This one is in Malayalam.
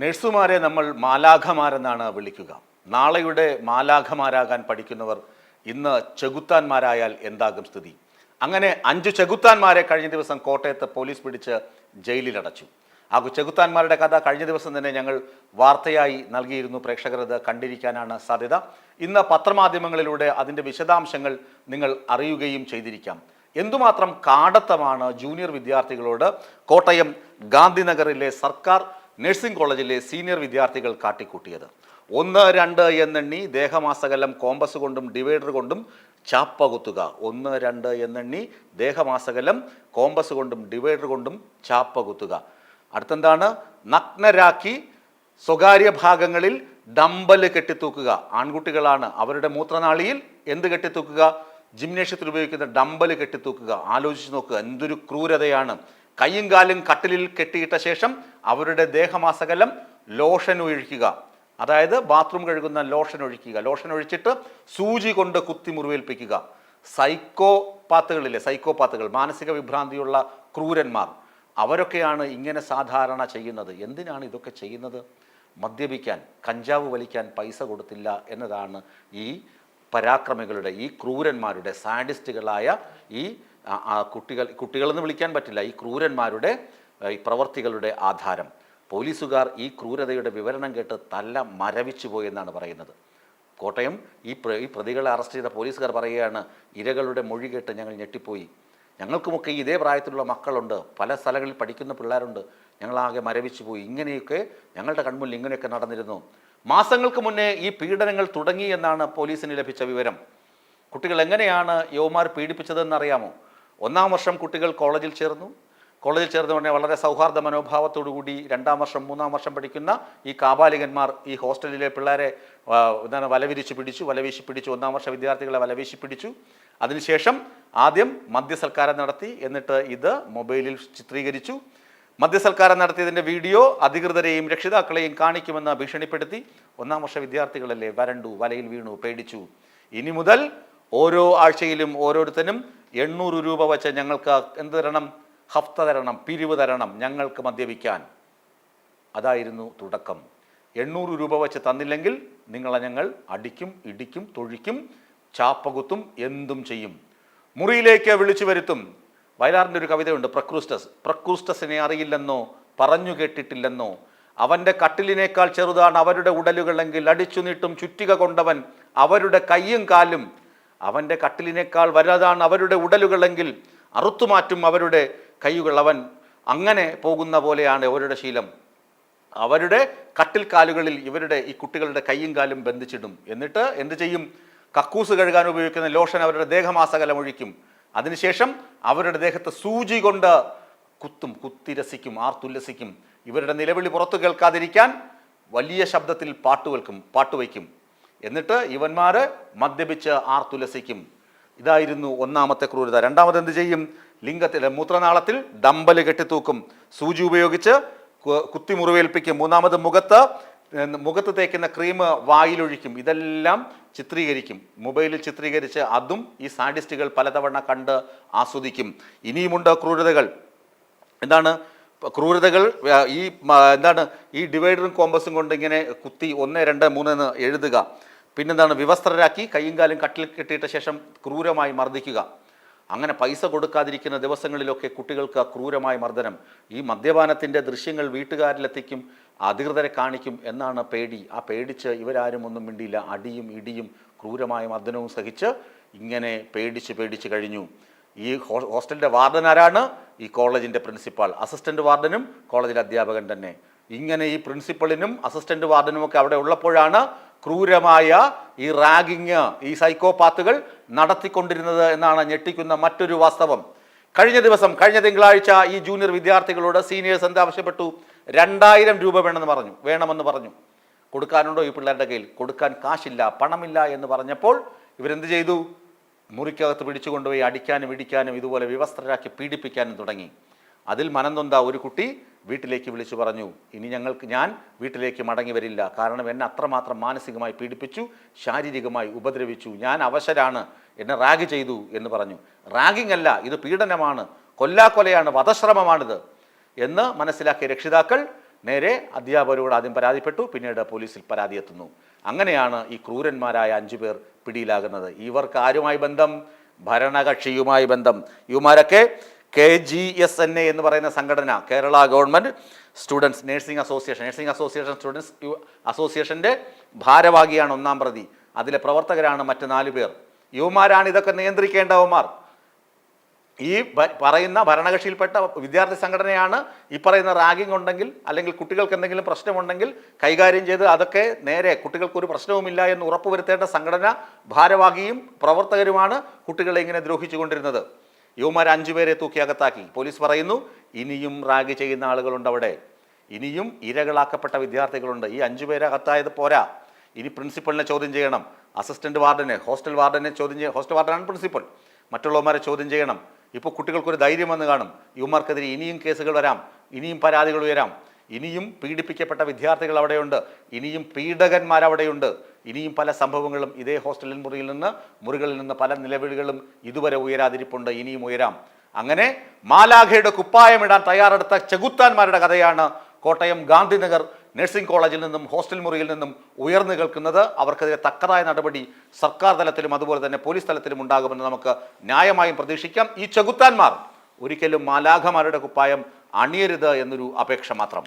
നഴ്സുമാരെ നമ്മൾ മാലാഖമാരെന്നാണ് വിളിക്കുക. നാളെയുടെ മാലാഖമാരാകാൻ പഠിക്കുന്നവർ ഇന്ന് ചെകുത്താന്മാരായാൽ എന്താകും സ്ഥിതി? അങ്ങനെ അഞ്ചു ചെകുത്താന്മാരെ കഴിഞ്ഞ ദിവസം കോട്ടയത്ത് പോലീസ് പിടിച്ച് ജയിലിലടച്ചു. ആ ചെകുത്താന്മാരുടെ കഥ കഴിഞ്ഞ ദിവസം തന്നെ ഞങ്ങൾ വാർത്തയായി നൽകിയിരുന്നു. പ്രേക്ഷകർ ഇത് കണ്ടിരിക്കാനാണ് സാധ്യത. ഇന്ന് പത്രമാധ്യമങ്ങളിലൂടെ അതിന്റെ വിശദാംശങ്ങൾ നിങ്ങൾ അറിയുകയും ചെയ്തിരിക്കാം. എന്തുമാത്രം കാടത്തമാണ് ജൂനിയർ വിദ്യാർത്ഥികളോട് കോട്ടയം ഗാന്ധിനഗറിലെ സർക്കാർ നഴ്സിംഗ് കോളേജിലെ സീനിയർ വിദ്യാർത്ഥികൾ കാട്ടിക്കൂട്ടിയത്. ഒന്ന് രണ്ട് എന്നെണ്ണി ദേഹമാസകലം കോമ്പസ് കൊണ്ടും ഡിവൈഡർ കൊണ്ടും ചാപ്പ കുത്തുക. ഒന്ന് രണ്ട് എന്നെണ്ണി ദേഹമാസകലം കോമ്പസ് കൊണ്ടും ഡിവൈഡർ കൊണ്ടും ചാപ്പ കുത്തുക. അടുത്തെന്താണ്? നഗ്നരാക്കി സ്വകാര്യ ഭാഗങ്ങളിൽ ഡമ്പൽ കെട്ടിത്തൂക്കുക. ആൺകുട്ടികളാണ് അവരുടെ മൂത്രനാളിയിൽ എന്ത് കെട്ടിത്തൂക്കുക? ജിംനേഷ്യത്തിൽ ഉപയോഗിക്കുന്ന ഡമ്പൽ കെട്ടിത്തൂക്കുക. ആലോചിച്ച് നോക്കുക എന്തൊരു ക്രൂരതയാണ്. കൈയും കാലും കട്ടിലിൽ കെട്ടിയിട്ട ശേഷം അവരുടെ ദേഹമാസകലം ലോഷൻ ഒഴിക്കുക അതായത് ബാത്റൂം കഴുകുന്ന ലോഷൻ ഒഴിക്കുക ലോഷൻ ഒഴിച്ചിട്ട് സൂചി കൊണ്ട് കുത്തി മുറിവേൽപ്പിക്കുക. സൈക്കോ പാത്തുകളിലെ സൈക്കോ പാത്തുകൾ മാനസിക വിഭ്രാന്തിയുള്ള ക്രൂരന്മാർ അവരൊക്കെയാണ് ഇങ്ങനെ സാധാരണ ചെയ്യുന്നത്. എന്തിനാണ് ഇതൊക്കെ ചെയ്യുന്നത്? മദ്യപിക്കാൻ കഞ്ചാവ് വലിക്കാൻ പൈസ കൊടുത്തില്ല എന്നതാണ് ഈ പരാക്രമികളുടെ ഈ ക്രൂരന്മാരുടെ സാഡിസ്റ്റുകളായ ഈ ആ, കുട്ടികൾ കുട്ടികളെന്ന് വിളിക്കാൻ പറ്റില്ല ഈ ക്രൂരന്മാരുടെ ഈ പ്രവർത്തികളുടെ ആധാരം. പോലീസുകാർ ഈ ക്രൂരതയുടെ വിവരണം കേട്ട് തല്ല മരവിച്ചു പോയെന്നാണ് പറയുന്നത്. കോട്ടയം ഈ ഈ പ്രതികളെ അറസ്റ്റ് ചെയ്ത പോലീസുകാർ പറയുകയാണ് ഇരകളുടെ മൊഴി കേട്ട് ഞങ്ങൾ ഞെട്ടിപ്പോയി. ഞങ്ങൾക്കുമൊക്കെ ഇതേ പ്രായത്തിലുള്ള മക്കളുണ്ട് പല സ്ഥലങ്ങളിൽ പഠിക്കുന്ന പിള്ളേരുണ്ട് ഞങ്ങളാകെ മരവിച്ചു പോയി. ഇങ്ങനെയൊക്കെ ഞങ്ങളുടെ കൺമുന്നിൽ ഇങ്ങനെയൊക്കെ നടന്നിരുന്നു. മാസങ്ങൾക്ക് മുന്നേ ഈ പീഡനങ്ങൾ തുടങ്ങി എന്നാണ് പോലീസിന് ലഭിച്ച വിവരം. കുട്ടികൾ എങ്ങനെയാണ് യുവമാർ പീഡിപ്പിച്ചതെന്ന് അറിയാമോ? ഒന്നാം വർഷം കുട്ടികൾ കോളേജിൽ ചേർന്നു. കോളേജിൽ ചേർന്ന് ഉടനെ വളരെ സൗഹാർദ്ദ മനോഭാവത്തോടുകൂടി രണ്ടാം വർഷം മൂന്നാം വർഷം പഠിക്കുന്ന ഈ കാബാലികന്മാർ ഈ ഹോസ്റ്റലിലെ പിള്ളേരെ എന്താണ് വലവിരിച്ച് പിടിച്ചു വലവീശി പിടിച്ചു. ഒന്നാം വർഷ വിദ്യാർത്ഥികളെ വലവീശി പിടിച്ചു. അതിനുശേഷം ആദ്യം മദ്യസൽക്കാരം നടത്തി. എന്നിട്ട് ഇത് മൊബൈലിൽ ചിത്രീകരിച്ചു. മദ്യസൽക്കാരം നടത്തിയതിന്റെ വീഡിയോ അധികൃതരെയും രക്ഷിതാക്കളെയും കാണിക്കുമെന്ന് ഭീഷണിപ്പെടുത്തി ഒന്നാം വർഷ വിദ്യാർത്ഥികളല്ലേ വരണ്ടു വലയിൽ വീണു പേടിച്ചു. ഇനി മുതൽ ഓരോ ആഴ്ചയിലും ഓരോരുത്തരും എണ്ണൂറ് രൂപ വെച്ച് ഞങ്ങൾക്ക് എന്ത് തരണം? ഹഫ്ത തരണം പിരിവ് തരണം ഞങ്ങൾക്ക് മദ്യപിക്കാൻ. അതായിരുന്നു തുടക്കം. എണ്ണൂറ് രൂപ വെച്ച് തന്നില്ലെങ്കിൽ നിങ്ങളെ ഞങ്ങൾ അടിക്കും ഇടിക്കും തൊഴിക്കും ചാപ്പകുത്തും എന്തും ചെയ്യും. മുറിയിലേക്ക് വിളിച്ചു വരുത്തും. വയലാറിന്റെ ഒരു കവിതയുണ്ട് പ്രക്രൂസ്റ്റസ് പ്രക്രൂസ്റ്റസിനെ അറിയില്ലെന്നോ പറഞ്ഞു കേട്ടിട്ടില്ലെന്നോ. അവന്റെ കട്ടിലിനേക്കാൾ ചെറുതാണ് അവരുടെ ഉടലുകളെങ്കിൽ അടിച്ചു നീട്ടും ചുറ്റിക കൊണ്ടവൻ അവരുടെ കൈയും കാലും അവന്റെ കട്ടിലിനേക്കാൾ വലുതാണ് അവരുടെ ഉടലുകളെങ്കിൽ അറുത്തുമാറ്റും അവരുടെ കൈകൾ. അവൻ അങ്ങനെ പോകുന്ന പോലെയാണ് അവരുടെ ശീലം. അവരുടെ കട്ടിൽ കാലുകളിൽ ഇവരുടെ ഈ കുട്ടികളുടെ കൈയും കാലും ബന്ധിച്ചിടും. എന്നിട്ട് എന്ത് ചെയ്യും? കക്കൂസ് കഴുകാൻ ഉപയോഗിക്കുന്ന ലോഷൻ അവരുടെ ദേഹമാസകലം ഒഴിക്കും. അതിനുശേഷം അവരുടെ ദേഹത്ത് സൂചി കൊണ്ട് കുത്തും കുത്തിരസിക്കും ആർത്തുല്ലസിക്കും. ഇവരുടെ നിലവിളി പുറത്തു കേൾക്കാതിരിക്കാൻ വലിയ ശബ്ദത്തിൽ പാട്ട് കേൾക്കും പാട്ട് വയ്ക്കും എന്നിട്ട് ഇവന്മാർ മദ്യപിച്ച് ആർത്തുലസിക്കും. ഇതായിരുന്നു ഒന്നാമത്തെ ക്രൂരത. രണ്ടാമത് എന്ത് ചെയ്യും? ലിംഗത്തിൽ മൂത്രനാളത്തിൽ ഡമ്പൽ കെട്ടിത്തൂക്കും. സൂചി ഉപയോഗിച്ച് കുത്തിമുറിവേൽപ്പിക്കും. കുത്തി മുറിവേൽപ്പിക്കും മൂന്നാമത് മുഖത്ത് മുഖത്ത് തേക്കുന്ന ക്രീം വായിലൊഴിക്കും. ഇതെല്ലാം ചിത്രീകരിക്കും. മൊബൈലിൽ ചിത്രീകരിച്ച് അതും ഈ സാഡിസ്റ്റുകൾ പലതവണ കണ്ട് ആസ്വദിക്കും. ഇനിയുമുണ്ട് ക്രൂരതകൾ. എന്താണ്? ക്രൂരതകൾ ഈ എന്താണ് ഈ ഡിവൈഡറും കോമ്പസും കൊണ്ട് ഇങ്ങനെ കുത്തി ഒന്ന് രണ്ട് മൂന്ന് എന്ന് എഴുതുക. പിന്നെന്താണ് വിവസ്ത്രരാക്കി കൈയും കാലും കട്ടിൽ കെട്ടിയിട്ട ശേഷം ക്രൂരമായി മർദ്ദിക്കുക. അങ്ങനെ പൈസ കൊടുക്കാതിരിക്കുന്ന ദിവസങ്ങളിലൊക്കെ കുട്ടികൾക്ക് ക്രൂരമായ മർദ്ദനം. ഈ മദ്യപാനത്തിന്റെ ദൃശ്യങ്ങൾ വീട്ടുകാരിലെത്തിക്കും അധികൃതരെ കാണിക്കും എന്നാണ് പേടി. ആ പേടിച്ച് ഇവരാരും ഒന്നും മിണ്ടിയില്ല. അടിയും ഇടിയും ക്രൂരമായ മർദ്ദനവും സഹിച്ച് ഇങ്ങനെ പേടിച്ച് പേടിച്ച് കഴിഞ്ഞു. ഈ ഹോസ്റ്റലിന്റെ വാർഡൻ ആരാണ്? ഈ കോളേജിന്റെ പ്രിൻസിപ്പാൾ. അസിസ്റ്റന്റ് വാർഡനും കോളേജിലെ അധ്യാപകൻ തന്നെ. ഇങ്ങനെ ഈ പ്രിൻസിപ്പളിനും അസിസ്റ്റന്റ് വാർഡനും ഒക്കെ അവിടെ ഉള്ളപ്പോഴാണ് ക്രൂരമായ ഈ റാഗിങ് ഈ സൈക്കോപാത്തുകൾ നടത്തിക്കൊണ്ടിരുന്നത് എന്നാണ് ഞെട്ടിക്കുന്ന മറ്റൊരു വാസ്തവം. കഴിഞ്ഞ ദിവസം കഴിഞ്ഞ തിങ്കളാഴ്ച ഈ ജൂനിയർ വിദ്യാർത്ഥികളോട് സീനിയേഴ്സ് എന്താ ആവശ്യപ്പെട്ടു? രണ്ടായിരം രൂപ വേണമെന്ന് പറഞ്ഞു. വേണമെന്ന് പറഞ്ഞു. കൊടുക്കാനുണ്ടോ ഈ പിള്ളേരുടെ കയ്യിൽ? കൊടുക്കാൻ കാശില്ല പണമില്ല എന്ന് പറഞ്ഞപ്പോൾ ഇവരെന്ത് ചെയ്തു? മുറിക്കകത്ത് പിടിച്ചു കൊണ്ടുപോയി അടിക്കാനും ഇടിക്കാനും ഇതുപോലെ വിവസ്ത്രരാക്കി പീഡിപ്പിക്കാനും തുടങ്ങി. അതിൽ മനംനൊന്ത ഒരു കുട്ടി വീട്ടിലേക്ക് വിളിച്ചു പറഞ്ഞു ഇനി ഞങ്ങൾക്ക് ഞാൻ വീട്ടിലേക്ക് മടങ്ങി വരില്ല. കാരണം എന്നെ അത്രമാത്രം മാനസികമായി പീഡിപ്പിച്ചു ശാരീരികമായി ഉപദ്രവിച്ചു. ഞാൻ അവശരാണ്. എന്നെ റാഗ് ചെയ്തു എന്ന് പറഞ്ഞു. റാഗിംഗ് അല്ല ഇത് പീഡനമാണ്. കൊല്ലാക്കൊലയാണ് വധശ്രമമാണിത് എന്ന് മനസ്സിലാക്കിയ രക്ഷിതാക്കൾ നേരെ അധ്യാപകരോട് ആദ്യം പരാതിപ്പെട്ടു പിന്നീട് പോലീസിൽ പരാതി എത്തുന്നു അങ്ങനെയാണ് ഈ ക്രൂരന്മാരായ അഞ്ചു പേർ പിടിയിലാകുന്നത്. ഇവർക്ക് ആരുമായി ബന്ധം? ഭരണകക്ഷിയുമായി ബന്ധം. ഇവമാരൊക്കെ K G S N A എന്ന് പറയുന്ന സംഘടന Kerala government students nursing association. Nursing association students അസോസിയേഷന്റെ ഭാരവാഹിയാണ് ഒന്നാം പ്രതി. അതിലെ പ്രവർത്തകരാണ് മറ്റ് നാല് പേർ. യുവമാരാണ് ഇതൊക്കെ നിയന്ത്രിക്കേണ്ടവന്മാർ ഈ പറയുന്ന ഭരണകക്ഷിയിൽപ്പെട്ട വിദ്യാർത്ഥി സംഘടനയാണ് ഈ പറയുന്ന റാഗിംഗ് ഉണ്ടെങ്കിൽ അല്ലെങ്കിൽ കുട്ടികൾക്ക് എന്തെങ്കിലും പ്രശ്നമുണ്ടെങ്കിൽ കൈകാര്യം ചെയ്ത് അതൊക്കെ നേരെ കുട്ടികൾക്ക് ഒരു പ്രശ്നവുമില്ല എന്ന് ഉറപ്പുവരുത്തേണ്ട സംഘടന ഭാരവാഹിയും പ്രവർത്തകരുമാണ് കുട്ടികളെ ഇങ്ങനെ ദ്രോഹിച്ചുകൊണ്ടിരുന്നത് യുവമാർ അഞ്ചുപേരെ തൂക്കി അകത്താക്കി. പോലീസ് പറയുന്നു ഇനിയും റാഗ് ചെയ്യുന്ന ആളുകളുണ്ട് അവിടെ. ഇനിയും ഇരകളാക്കപ്പെട്ട വിദ്യാർത്ഥികളുണ്ട്. ഈ അഞ്ചുപേരെ അകത്തായത് പോരാ. ഇനി പ്രിൻസിപ്പളിനെ ചോദ്യം ചെയ്യണം. അസിസ്റ്റന്റ് വാർഡനെ ഹോസ്റ്റൽ വാർഡനെ ചോദ്യം ചെയ്യണം ഹോസ്റ്റൽ വാർഡനാണ് പ്രിൻസിപ്പൽ മറ്റുള്ളവന്മാരെ ചോദ്യം ചെയ്യണം. ഇപ്പോൾ കുട്ടികൾക്കൊരു ധൈര്യം വന്ന് കാണും. യുവമാർക്കെതിരെ ഇനിയും കേസുകൾ വരാം. ഇനിയും പരാതികൾ ഉയരാം. ഇനിയും പീഡിപ്പിക്കപ്പെട്ട വിദ്യാർത്ഥികൾ അവിടെയുണ്ട്. ഇനിയും പീഡകന്മാർ അവിടെയുണ്ട് ഇനിയും പല സംഭവങ്ങളും ഇതേ ഹോസ്റ്റലിൽ മുറിയിൽ നിന്ന് മുറികളിൽ നിന്ന് പല നിലവിളികളും ഇതുവരെ ഉയരാതിരിപ്പുണ്ട്. ഇനിയും ഉയരാം. അങ്ങനെ മാലാഖയുടെ കുപ്പായമിടാൻ തയ്യാറെടുത്ത ചെകുത്താന്മാരുടെ കഥയാണ് കോട്ടയം ഗാന്ധിനഗർ നഴ്സിംഗ് കോളേജിൽ നിന്നും ഹോസ്റ്റൽ മുറിയിൽ നിന്നും ഉയർന്നു കേൾക്കുന്നത് അവർക്കെതിരെ തക്കതായ നടപടി സർക്കാർ തലത്തിലും അതുപോലെ തന്നെ പോലീസ് തലത്തിലും ഉണ്ടാകുമെന്ന് നമുക്ക് ന്യായമായും പ്രതീക്ഷിക്കാം. ഈ ചെകുത്താന്മാർ ഒരിക്കലും മാലാഖമാരുടെ കുപ്പായം അണിയരുത് എന്നൊരു അപേക്ഷ മാത്രം.